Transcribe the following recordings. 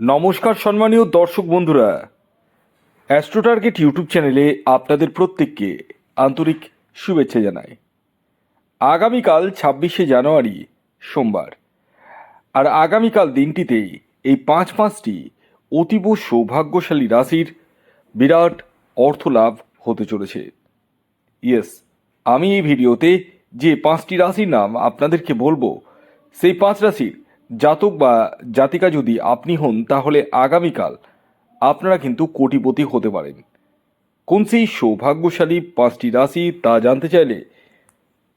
নমস্কার সম্মানীয় দর্শক বন্ধুরা। অ্যাস্ট্রো টার্গেট ইউটিউব চ্যানেলে আপনাদের প্রত্যেককে আন্তরিক শুভেচ্ছা জানাই। আগামীকাল ছাব্বিশে জানুয়ারি, সোমবার। আর আগামীকাল দিনটিতে এই পাঁচ পাঁচটি অতীব সৌভাগ্যশালী রাশির বিরাট অর্থ লাভ হতে চলেছে। ইয়েস, আমি এই ভিডিওতে যে পাঁচটি রাশির নাম আপনাদেরকে বলব, সেই পাঁচ রাশির জাতক বা জাতিকা যদি আপনি হন, তাহলে আগামীকাল আপনারা কিন্তু কোটিপতি হতে পারেন। কোন সেই সৌভাগ্যশালী পাঁচটি রাশি তা জানতে চাইলে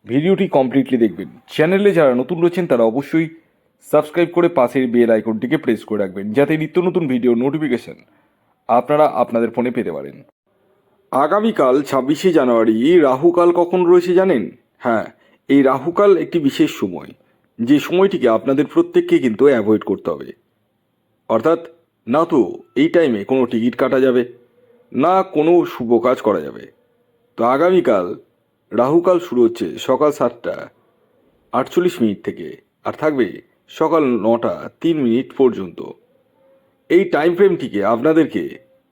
ভিডিওটি কমপ্লিটলি দেখবেন। চ্যানেলে যারা নতুন রয়েছেন, তারা অবশ্যই সাবস্ক্রাইব করে পাশের বেল আইকনটিকে প্রেস করে রাখবেন, যাতে নিত্য নতুন ভিডিও নোটিফিকেশন আপনারা আপনাদের ফোনে পেতে পারেন। আগামীকাল ছাব্বিশে জানুয়ারি রাহুকাল কখন রয়েছে জানেন? হ্যাঁ এই রাহুকাল একটি বিশেষ সময়। যে সময়টিকে আপনাদের প্রত্যেককে কিন্তু অ্যাভয়েড করতে হবে। অর্থাৎ, না তো এই টাইমে কোনো টিকিট কাটা যাবে, না কোনো শুভ কাজ করা যাবে। তো আগামীকাল, রাহুকাল শুরু হচ্ছে সকাল সাতটা, আটচল্লিশ মিনিট থেকে, আর থাকবে সকাল নটা, তিন মিনিট পর্যন্ত। এই টাইম ফ্রেমটিকে আপনাদেরকে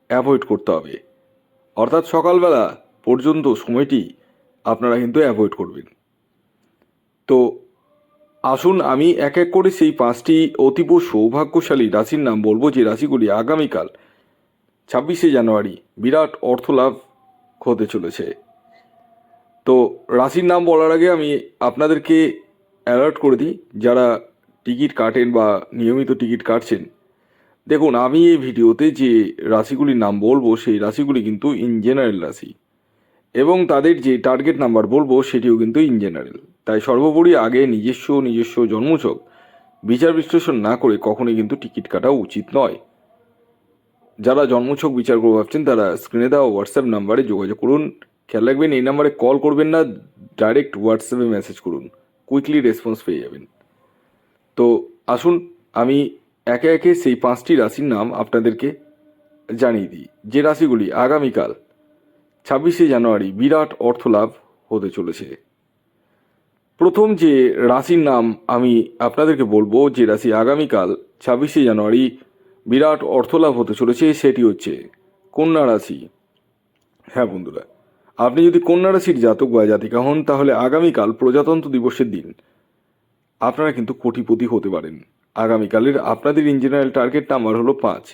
অ্যাভয়েড করতে হবে। অর্থাৎ সকালবেলা পর্যন্ত সময়টি আপনারা কিন্তু অ্যাভয়েড করবেন। তো আসুন, আমি এক এক করে সেই পাঁচটি অতীব সৌভাগ্যশালী রাশির নাম বলব যে রাশিগুলি আগামীকাল ছাব্বিশে জানুয়ারি বিরাট অর্থলাভ হতে চলেছে। তো রাশির নাম বলার আগে আমি আপনাদেরকে অ্যালার্ট করে দিই, যারা টিকিট কাটেন বা নিয়মিত টিকিট কাটছেন। দেখুন, আমি এই ভিডিওতে যে রাশিগুলির নাম বলব, সেই রাশিগুলি কিন্তু ইন জেনারেল রাশি এবং তাদের যে টার্গেট নাম্বার বলব, সেটিও কিন্তু ইন জেনারেল তাই সর্বোপরি আগে নিজস্ব নিজস্ব জন্মছক বিচার বিশ্লেষণ না করে কখনোই কিন্তু টিকিট কাটা উচিত নয়। যারা জন্মছক বিচার করে ভাবছেন, তারা স্ক্রিনে দেওয়া হোয়াটসঅ্যাপ নাম্বারে যোগাযোগ করুন। খেয়াল রাখবেন, এই নাম্বারে কল করবেন না ডাইরেক্ট হোয়াটসঅ্যাপে মেসেজ করুন। কুইকলি রেসপন্স পেয়ে যাবেন। তো আসুন, আমি একে একে সেই পাঁচটি রাশির নাম আপনাদেরকে জানিয়ে দিই। যে রাশিগুলি আগামীকাল ছাব্বিশে জানুয়ারি বিরাট অর্থলাভ হতে চলেছে। প্রথম যে রাশির নাম আমি আপনাদেরকে বলব, যে রাশি আগামীকাল ছাব্বিশে জানুয়ারি বিরাট অর্থলাভ হতে চলেছে, সেটি হচ্ছে কন্যা রাশি। হ্যাঁ বন্ধুরা, আপনি যদি কন্যা রাশির জাতক বা জাতিকা হন, তাহলে আগামীকাল প্রজাতন্ত্র দিবসের দিন আপনারা কিন্তু কোটিপতি হতে পারেন। আগামীকালের আপনাদের ইন জেনারেল টার্গেট নাম্বার হলো পাঁচ।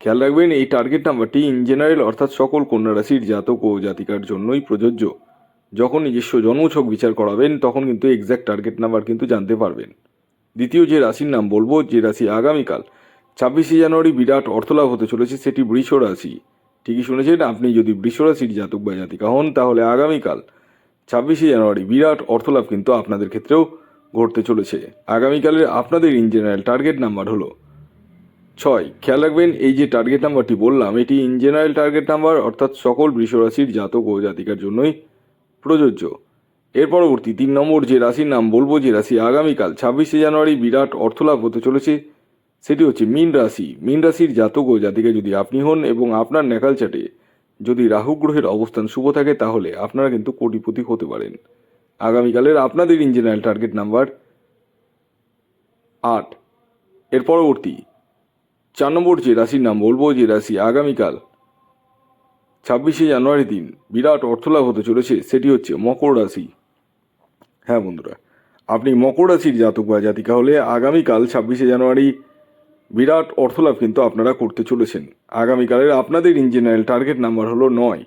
খেয়াল রাখবেন, এই টার্গেট নাম্বারটি ইন জেনারেল অর্থাৎ সকল কন্যা রাশির জাতক ও জাতিকার জন্যই প্রযোজ্য। যখন নিজস্ব জন্মছক বিচার করাবেন, তখন কিন্তু এক্স্যাক্ট টার্গেট নাম্বার কিন্তু জানতে পারবেন। দ্বিতীয় যে রাশির নাম বলব, যে রাশি আগামীকাল, ছাব্বিশে জানুয়ারি বিরাট অর্থলাভ হতে চলেছে, সেটি বৃষ রাশি। ঠিকই শুনেছেন, আপনি যদি বৃষ রাশির জাতক বা জাতিকা হন, তাহলে আগামীকাল, ছাব্বিশে জানুয়ারি বিরাট অর্থলাভ কিন্তু আপনাদের ক্ষেত্রেও ঘটতে চলেছে। আগামীকালের আপনাদের ইন জেনারেল টার্গেট নাম্বার হলো ছয়। খেয়াল রাখবেন, এই যে টার্গেট নাম্বারটি বললাম, এটি ইন জেনারেল টার্গেট নাম্বার অর্থাৎ সকল বৃষরাশির জাতক ও জাতিকার জন্যই প্রযোজ্য। এর পরবর্তী তিন নম্বর যে রাশির নাম বলব যে রাশি আগামীকাল, ছাব্বিশে জানুয়ারি বিরাট অর্থলাভ হতে চলেছে, সেটি হচ্ছে মীন রাশি। মীন রাশির জাতক ও জাতিকা যদি আপনি হন এবং আপনার নেকাল চাটে যদি রাহু গ্রহের অবস্থান শুভ থাকে, তাহলে আপনারা কিন্তু কোটিপতি হতে পারেন। আগামীকালের আপনাদের ইন জেনারেল টার্গেট নাম্বার আট। এর পরবর্তী চার নম্বর যে রাশির নাম বলব যে রাশি আগামীকাল ছাব্বিশে জানুয়ারি দিন বিরাট অর্থলাভ হতে চলেছে, সেটি হচ্ছে মকর রাশি। হ্যাঁ বন্ধুরা, আপনি মকর রাশির জাতক বা জাতিকা হলে আগামীকাল ছাব্বিশে জানুয়ারি বিরাট অর্থলাভ কিন্তু আপনারা করতে চলেছেন। আগামীকালের আপনাদের ইন জেনারেল টার্গেট নাম্বার হলো নয়।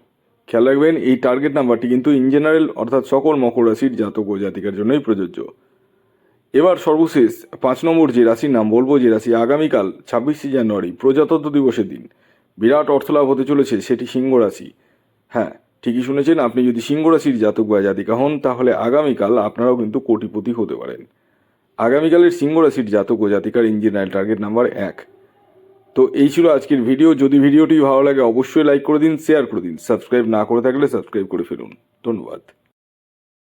খেয়াল রাখবেন, এই টার্গেট নাম্বারটি কিন্তু ইন জেনারেল অর্থাৎ সকল মকর রাশির জাতক ও জাতিকার জন্যই প্রযোজ্য। এবার সর্বশেষ পাঁচ নম্বর যে রাশির নাম বলব, যে রাশি আগামীকাল ছাব্বিশে জানুয়ারি প্রজাতন্ত্র দিবসের দিন। বিরাট অর্থলাভ হতে চলেছে, সেটি সিংহ রাশি। হ্যাঁ ঠিকই শুনেছেন, আপনি যদি সিংহ রাশির জাতক বা জাতিকা হন, তাহলে আগামীকাল আপনারাও কিন্তু কোটিপতি হতে পারেন। আগামীকালের সিংহ রাশির জাতক ও জাতিকার ইঞ্জিনিয়ার টার্গেট নাম্বার এক। তো এই ছিল আজকের ভিডিও, যদি ভিডিওটি ভালো লাগে, অবশ্যই লাইক করে দিন, শেয়ার করে দিন, সাবস্ক্রাইব না করে থাকলে সাবস্ক্রাইব করে ফেলুন। ধন্যবাদ।